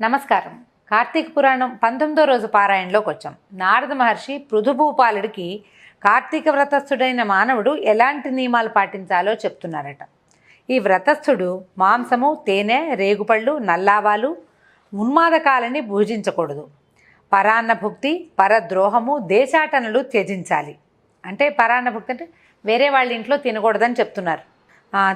నమస్కారం. కార్తీక పురాణం పంతొమ్మిదో రోజు పారాయణలోకి వచ్చాం. నారద మహర్షి పృథుభూపాలుడికి కార్తీక వ్రతస్థుడైన మానవుడు ఎలాంటి నియమాలు పాటించాలో చెప్తున్నారట. ఈ వ్రతస్థుడు మాంసము తేనె రేగుపళ్ళు నల్లావాలు ఉన్మాదకాలని భుజించకూడదు. పరాన్న భుక్తి పరద్రోహము దేశాటనలు త్యజించాలి. అంటే పరాన్న భుక్తి అంటే వేరే వాళ్ళ ఇంట్లో తినకూడదని చెప్తున్నారు.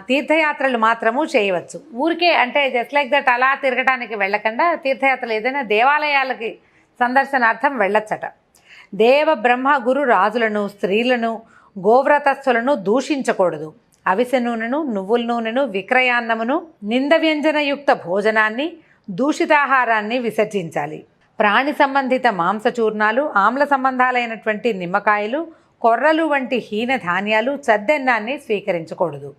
తీర్థయాత్రలు మాత్రము చేయవచ్చు. ఊరికే అంటే జస్ట్ లైక్ దట్ అలా తిరగటానికి వెళ్ళకుండా తీర్థయాత్రలు ఏదైనా దేవాలయాలకి సందర్శనార్థం వెళ్ళొచ్చట. దేవ బ్రహ్మ గురు రాజులను స్త్రీలను గోవ్రతస్థులను దూషించకూడదు. అవిసె నూనెను నువ్వుల నూనెను విక్రయాన్నమును నింద వ్యంజనయుక్త భోజనాన్ని దూషితాహారాన్ని విసర్జించాలి. ప్రాణి సంబంధిత మాంసచూర్ణాలు ఆమ్ల సంబంధాలైనటువంటి నిమ్మకాయలు కొర్రలు వంటి హీన ధాన్యాలు చద్దెన్నాన్ని స్వీకరించకూడదు.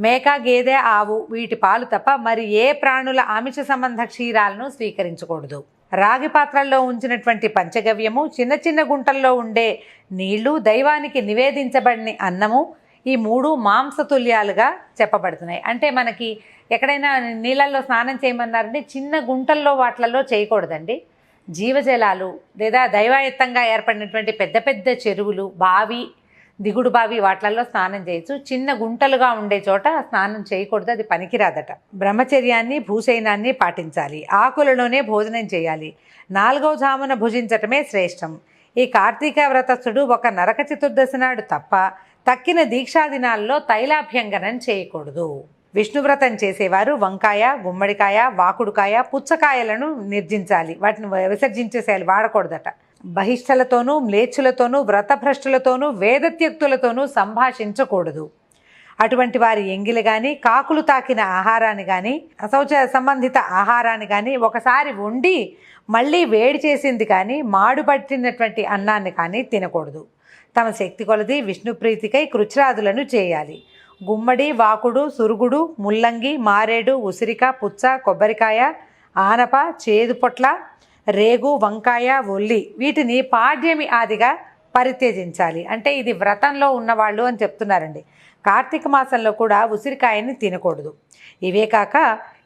మేక గేదె ఆవు వీటి పాలు తప్ప మరి ఏ ప్రాణుల ఆమిష సంబంధ క్షీరాలను స్వీకరించకూడదు. రాగి పాత్రల్లో ఉంచినటువంటి పంచగవ్యము చిన్న చిన్న గుంటల్లో ఉండే నీళ్ళు దైవానికి నివేదించబడిన అన్నము ఈ మూడు మాంసతుల్యాలుగా చెప్పబడుతున్నాయి. అంటే మనకి ఎక్కడైనా నీళ్ళల్లో స్నానం చేయమన్నారంటే చిన్న గుంటల్లో వాటిలలో చేయకూడదండి. జీవజలాలు లేదా దైవాయత్తంగా ఏర్పడినటువంటి పెద్ద పెద్ద చెరువులు బావి దిగుడు బావి వాట్లల్లో స్నానం చేయొచ్చు. చిన్న గుంటలుగా ఉండే చోట స్నానం చేయకూడదు అది పనికిరాదట. బ్రహ్మచర్యాన్ని భూశయనాన్ని పాటించాలి. ఆకులలోనే భోజనం చేయాలి. నాలుగవ జామున భుజించటమే శ్రేష్టం. ఈ కార్తీక వ్రతస్థుడు ఒక నరక చతుర్దశి నాడు తప్ప తక్కిన దీక్షా దినాల్లో తైలాభ్యంగనం చేయకూడదు. విష్ణువ్రతం చేసేవారు వంకాయ గుమ్మడికాయ వాకుడుకాయ పుచ్చకాయలను నిర్జించాలి. వాటిని విసర్జించేసేయాలి. వాడకూడదట. బహిష్టలతోనూ మ్లేచ్చులతోనూ వ్రతభ్రష్టులతోనూ వేదత్యక్తులతోనూ సంభాషించకూడదు. అటువంటి వారి ఎంగిలి కానీ కాకులు తాకిన ఆహారాన్ని కానీ అశౌచ సంబంధిత ఆహారాన్ని కానీ ఒకసారి వండి మళ్ళీ వేడి చేసింది కానీ మాడుపట్టినటువంటి అన్నాన్ని కానీ తినకూడదు. తమ శక్తి కొలది విష్ణుప్రీతికై కృచ్రాదులను చేయాలి. గుమ్మడి వాకుడు సురుగుడు ముల్లంగి మారేడు ఉసిరిక పుచ్చ కొబ్బరికాయ ఆనప చేదు పొట్ల రేగు వంకాయ ఒల్లి వీటిని పాడ్యమి ఆదిగా పరిత్యజించాలి. అంటే ఇది వ్రతంలో ఉన్నవాళ్ళు అని చెప్తున్నారండి. కార్తీక మాసంలో కూడా ఉసిరికాయని తినకూడదు. ఇవే కాక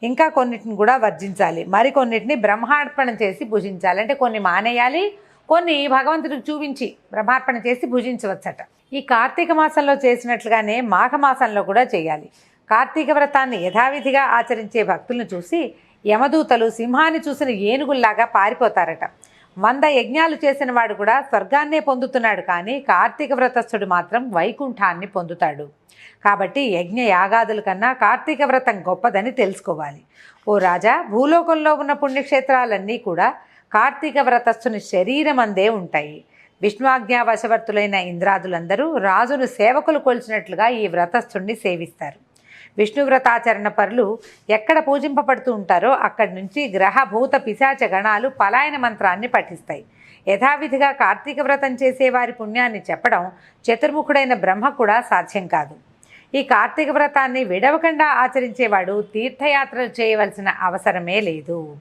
ఇంకా కొన్నిటిని కూడా వర్జించాలి. మరికొన్నిటిని బ్రహ్మార్పణం చేసి భుజించాలి. అంటే కొన్ని మానేయాలి కొన్ని భగవంతుడికి చూపించి బ్రహ్మార్పణ చేసి భుజించవచ్చట. ఈ కార్తీక మాసంలో చేసినట్లుగానే మాఘమాసంలో కూడా చేయాలి. కార్తీక వ్రతాన్ని యథావిధిగా ఆచరించే భక్తులను చూసి యమదూతలు సింహాన్ని చూసిన ఏనుగుల్లాగా పారిపోతారట. వంద యజ్ఞాలు చేసిన వాడు కూడా స్వర్గాన్నే పొందుతున్నాడు కానీ కార్తీక వ్రతస్థుడు మాత్రం వైకుంఠాన్ని పొందుతాడు. కాబట్టి యజ్ఞ యాగాదుల కన్నా కార్తీక వ్రతం గొప్పదని తెలుసుకోవాలి. ఓ రాజా భూలోకంలో ఉన్న పుణ్యక్షేత్రాలన్నీ కూడా కార్తీక వ్రతస్థుని శరీరం అందే ఉంటాయి. విష్ణువాజ్ఞా వశవర్తులైన ఇంద్రాదులందరూ రాజును సేవకులు కొలిచినట్లుగా ఈ వ్రతస్థుణ్ణి సేవిస్తారు. విష్ణువ్రతాచరణ పరులు ఎక్కడ పూజింపబడుతూ ఉంటారో అక్కడి నుంచి గ్రహ భూత పిశాచ గణాలు పలాయన మంత్రాన్ని పఠిస్తాయి. యథావిధిగా కార్తీక వ్రతం చేసేవారి పుణ్యాన్ని చెప్పడం చతుర్ముఖుడైన బ్రహ్మ కూడా సాధ్యం కాదు. ఈ కార్తీక వ్రతాన్ని విడవకుండా ఆచరించేవాడు తీర్థయాత్రలు చేయవలసిన అవసరమే లేదు.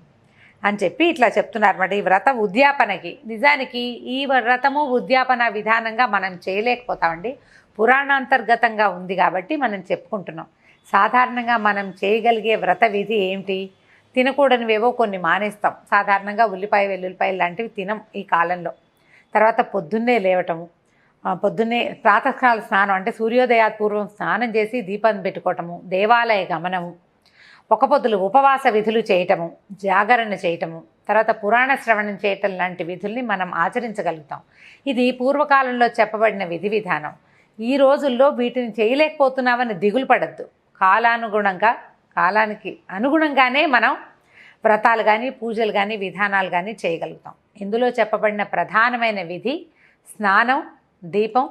అని చెప్పి ఇట్లా చెప్తున్నారు అన్నమాట ఈ వ్రత ఉద్యాపనకి. నిజానికి ఈ వ్రతము ఉద్యాపన విధానంగా మనం చేయలేకపోతామండి. పురాణాంతర్గతంగా ఉంది కాబట్టి మనం చెప్పుకుంటున్నాం. సాధారణంగా మనం చేయగలిగే వ్రత విధి ఏమిటి? తినకూడనివేవో కొన్ని మానేస్తాం. సాధారణంగా ఉల్లిపాయ వెల్లుల్లిపాయలు లాంటివి తినం ఈ కాలంలో. తర్వాత పొద్దున్నే లేవటము పొద్దున్నే ప్రాతకాల స్నానం అంటే సూర్యోదయాత్ పూర్వం స్నానం చేసి దీపం పెట్టుకోవటము దేవాలయ గమనము ఒక పొద్దులు ఉపవాస విధులు చేయటము జాగరణ చేయటము తర్వాత పురాణ శ్రవణం చేయటం లాంటి విధుల్ని మనం ఆచరించగలుగుతాం. ఇది పూర్వకాలంలో చెప్పబడిన విధి విధానం. ఈ రోజుల్లో వీటిని చేయలేకపోతున్నామని దిగులు పడద్దు. కాలానుగుణంగా కాలానికి అనుగుణంగానే మనం వ్రతాలు కానీ పూజలు కానీ విధానాలు కానీ చేయగలుగుతాం. ఇందులో చెప్పబడిన ప్రధానమైన విధి స్నానం దీపం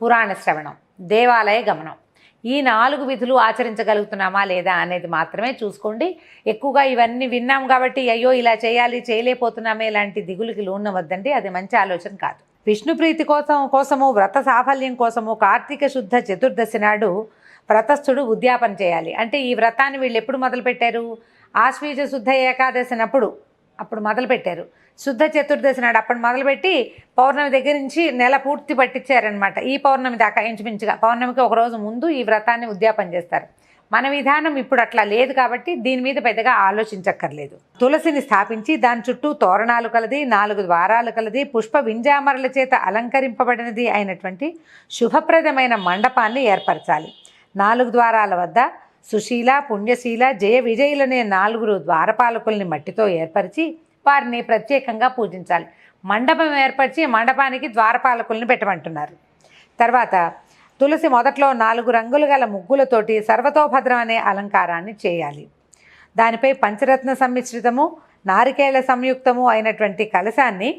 పురాణ శ్రవణం దేవాలయ గమనం. ఈ నాలుగు విధులు ఆచరించగలుగుతున్నామా లేదా అనేది మాత్రమే చూసుకోండి. ఎక్కువగా ఇవన్నీ విన్నాం కాబట్టి అయ్యో ఇలా చేయాలి చేయలేకపోతున్నామే ఇలాంటి దిగులుకి లోనవద్దండి అది మంచి ఆలోచన కాదు. విష్ణు ప్రీతి కోసం కోసము వ్రత సాఫల్యం కోసము కార్తీక శుద్ధ చతుర్దశి నాడు వ్రతస్థుడు ఉద్యాపన చేయాలి. అంటే ఈ వ్రతాన్ని వీళ్ళు ఎప్పుడు మొదలుపెట్టారు? ఆశ్వీజ శుద్ధ ఏకాదశినప్పుడు అప్పుడు మొదలుపెట్టారు. శుద్ధ చతుర్దశి నాడు అప్పుడు మొదలుపెట్టి పౌర్ణమి దగ్గర నుంచి నెల పూర్తి పట్టించారనమాట ఈ పౌర్ణమి దాకా ఇంచుమించుగా పౌర్ణమికి ఒక రోజు ముందు ఈ వ్రతాన్ని ఉద్యాపన చేస్తారు. మన విధానం ఇప్పుడు అట్లా లేదు కాబట్టి దీని మీద పెద్దగా ఆలోచించక్కర్లేదు. తులసిని స్థాపించి దాని చుట్టూ తోరణాలు కలది నాలుగు ద్వారాలు కలది పుష్ప వింజామరల చేత అలంకరింపబడినది అయినటువంటి శుభప్రదమైన మండపాన్ని ఏర్పరచాలి. నాలుగు ద్వారాల వద్ద సుశీల పుణ్యశీల జయ విజయులనే నాలుగురు ద్వారపాలకుల్ని మట్టితో ఏర్పరిచి వారిని ప్రత్యేకంగా పూజించాలి. మండపం ఏర్పరిచి మండపానికి ద్వారపాలకుల్ని పెట్టమంటున్నారు. తర్వాత తులసి మొదట్లో నాలుగు రంగులు గల ముగ్గులతోటి సర్వతోభద్రం అనే అలంకారాన్ని చేయాలి. దానిపై పంచరత్న సమ్మిశ్రితము నారికేళ సంయుక్తము అయినటువంటి కలశాన్ని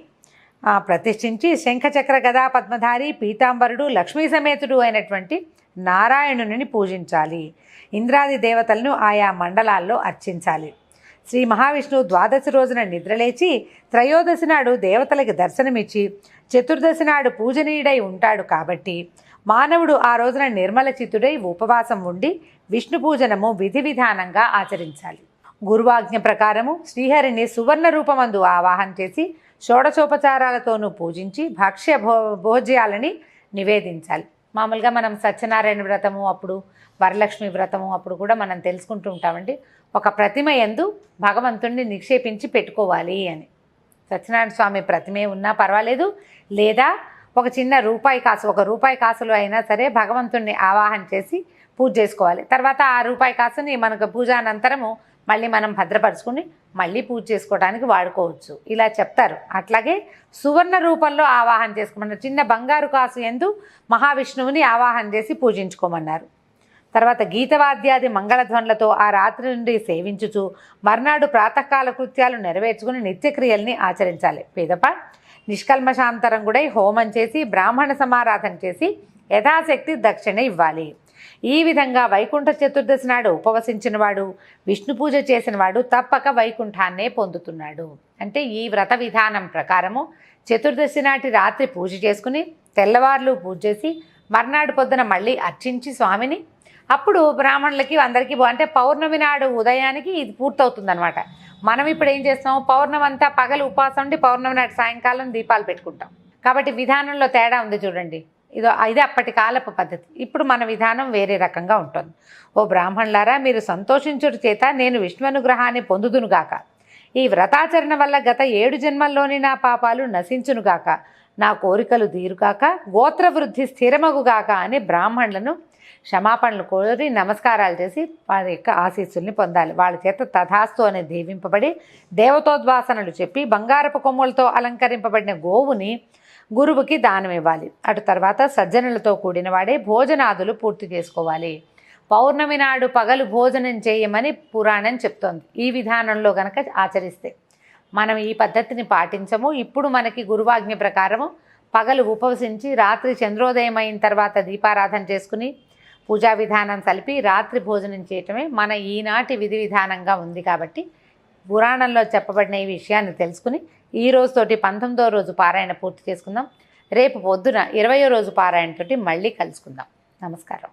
ప్రతిష్ఠించి శంఖచక్ర గదా పద్మధారి పీతాంబరుడు లక్ష్మీ సమేతుడు అయినటువంటి నారాయణుని పూజించాలి. ఇంద్రాది దేవతలను ఆయా మండలాల్లో అర్చించాలి. శ్రీ మహావిష్ణువు ద్వాదశి రోజున నిద్రలేచి త్రయోదశి నాడు దేవతలకు దర్శనమిచ్చి చతుర్దశి నాడు పూజనీయుడై ఉంటాడు కాబట్టి మానవుడు ఆ రోజున నిర్మల చిత్తుడై ఉపవాసం ఉండి విష్ణు పూజనము విధి విధానంగా ఆచరించాలి. గురువాజ్ఞ ప్రకారము శ్రీహరిని సువర్ణ రూపమందు ఆవాహన చేసి షోడశోపచారాలతోనూ పూజించి భక్ష్య భో భోజ్యాలని నివేదించాలి. మామూలుగా మనం సత్యనారాయణ వ్రతము అప్పుడు వరలక్ష్మి వ్రతము అప్పుడు కూడా మనం తెలుసుకుంటూ ఉంటామండి. ఒక ప్రతిమ ఎందు భగవంతుణ్ణి నిక్షేపించి పెట్టుకోవాలి అని. సత్యనారాయణ స్వామి ప్రతిమే ఉన్నా పర్వాలేదు. లేదా ఒక చిన్న రూపాయి కాసు ఒక రూపాయి కాసులు అయినా సరే భగవంతుణ్ణి ఆవాహన చేసి పూజ చేసుకోవాలి. తర్వాత ఆ రూపాయి కాసుని మనకు పూజ అనంతరము మళ్ళీ మనం భద్రపరుచుకుని మళ్ళీ పూజ చేసుకోవడానికి వాడుకోవచ్చు. ఇలా చెప్తారు. అట్లాగే సువర్ణ రూపంలో ఆవాహన చేసుకోమన్నారు. చిన్న బంగారు కాసు ఎందు మహావిష్ణువుని ఆవాహన చేసి పూజించుకోమన్నారు. తర్వాత గీతవాద్యాది మంగళధ్వనులతో ఆ రాత్రి నుండి సేవించుచు మర్నాడు ప్రాతకాల కృత్యాలు నెరవేర్చుకుని నిత్యక్రియల్ని ఆచరించాలి. పేదప నిష్కల్మశాంతరం కూడా హోమం చేసి బ్రాహ్మణ సమారాధన చేసి యథాశక్తి దక్షిణ ఇవ్వాలి. ఈ విధంగా వైకుంఠ చతుర్దశి నాడు ఉపవసించినవాడు విష్ణు పూజ చేసినవాడు తప్పక వైకుంఠాన్నే పొందుతున్నాడు. అంటే ఈ వ్రత విధానం ప్రకారము చతుర్దశి నాటి రాత్రి పూజ చేసుకుని తెల్లవార్లు పూజ చేసి మర్నాడు పొద్దున మళ్ళీ అర్చించి స్వామిని అప్పుడు బ్రాహ్మణులకి అందరికీ అంటే పౌర్ణమి నాడు ఉదయానికి ఇది పూర్తవుతుందనమాట మనం ఇప్పుడు ఏం చేస్తాం పౌర్ణమి అంతా పగలు ఉపాసం ఉండి పౌర్ణమి నాడు సాయంకాలం దీపాలు పెట్టుకుంటాం. కాబట్టి విధానంలో తేడా ఉంది చూడండి. ఇదో ఇది అప్పటి కాలపు పద్ధతి. ఇప్పుడు మన విధానం వేరే రకంగా ఉంటుంది. ఓ బ్రాహ్మణులారా మీరు సంతోషించుడు చేత నేను విష్ణునుగ్రహాన్ని పొందుదునుగాక ఈ వ్రతాచరణ వల్ల గత ఏడు జన్మల్లోని నా పాపాలు నశించునుగాక నా కోరికలు తీరుగాక గోత్రవృద్ధి స్థిరమగుగాక అని బ్రాహ్మణులను క్షమాపణలు కోరి నమస్కారాలు చేసి వారి యొక్క ఆశీస్సుల్ని పొందాలి. వాళ్ళ చేత తథాస్తు అని దీవింపబడి దేవతోద్వాసనలు చెప్పి బంగారపు కొమ్ములతో అలంకరింపబడిన గోవుని గురువుకి దానం ఇవ్వాలి. అటు తర్వాత సజ్జనులతో కూడిన వాడే భోజనాదులు పూర్తి చేసుకోవాలి. పౌర్ణమి నాడు పగలు భోజనం చేయమని పురాణం చెప్తోంది. ఈ విధానంలో గనక ఆచరిస్తే మనం ఈ పద్ధతిని పాటించము. ఇప్పుడు మనకి గురువాజ్ఞ ప్రకారము పగలు ఉపవసించి రాత్రి చంద్రోదయం అయిన తర్వాత దీపారాధన చేసుకుని పూజా విధానం కలిపి రాత్రి భోజనం చేయటమే మన ఈనాటి విధి విధానంగా ఉంది కాబట్టి పురాణంలో చెప్పబడిన ఈ విషయాన్ని తెలుసుకుని ఈ రోజుతోటి పంతొమ్మిదో రోజు పారాయణ పూర్తి చేసుకుందాం. రేపు పొద్దున ఇరవయో రోజు పారాయణతోటి మళ్ళీ కలుసుకుందాం. నమస్కారం.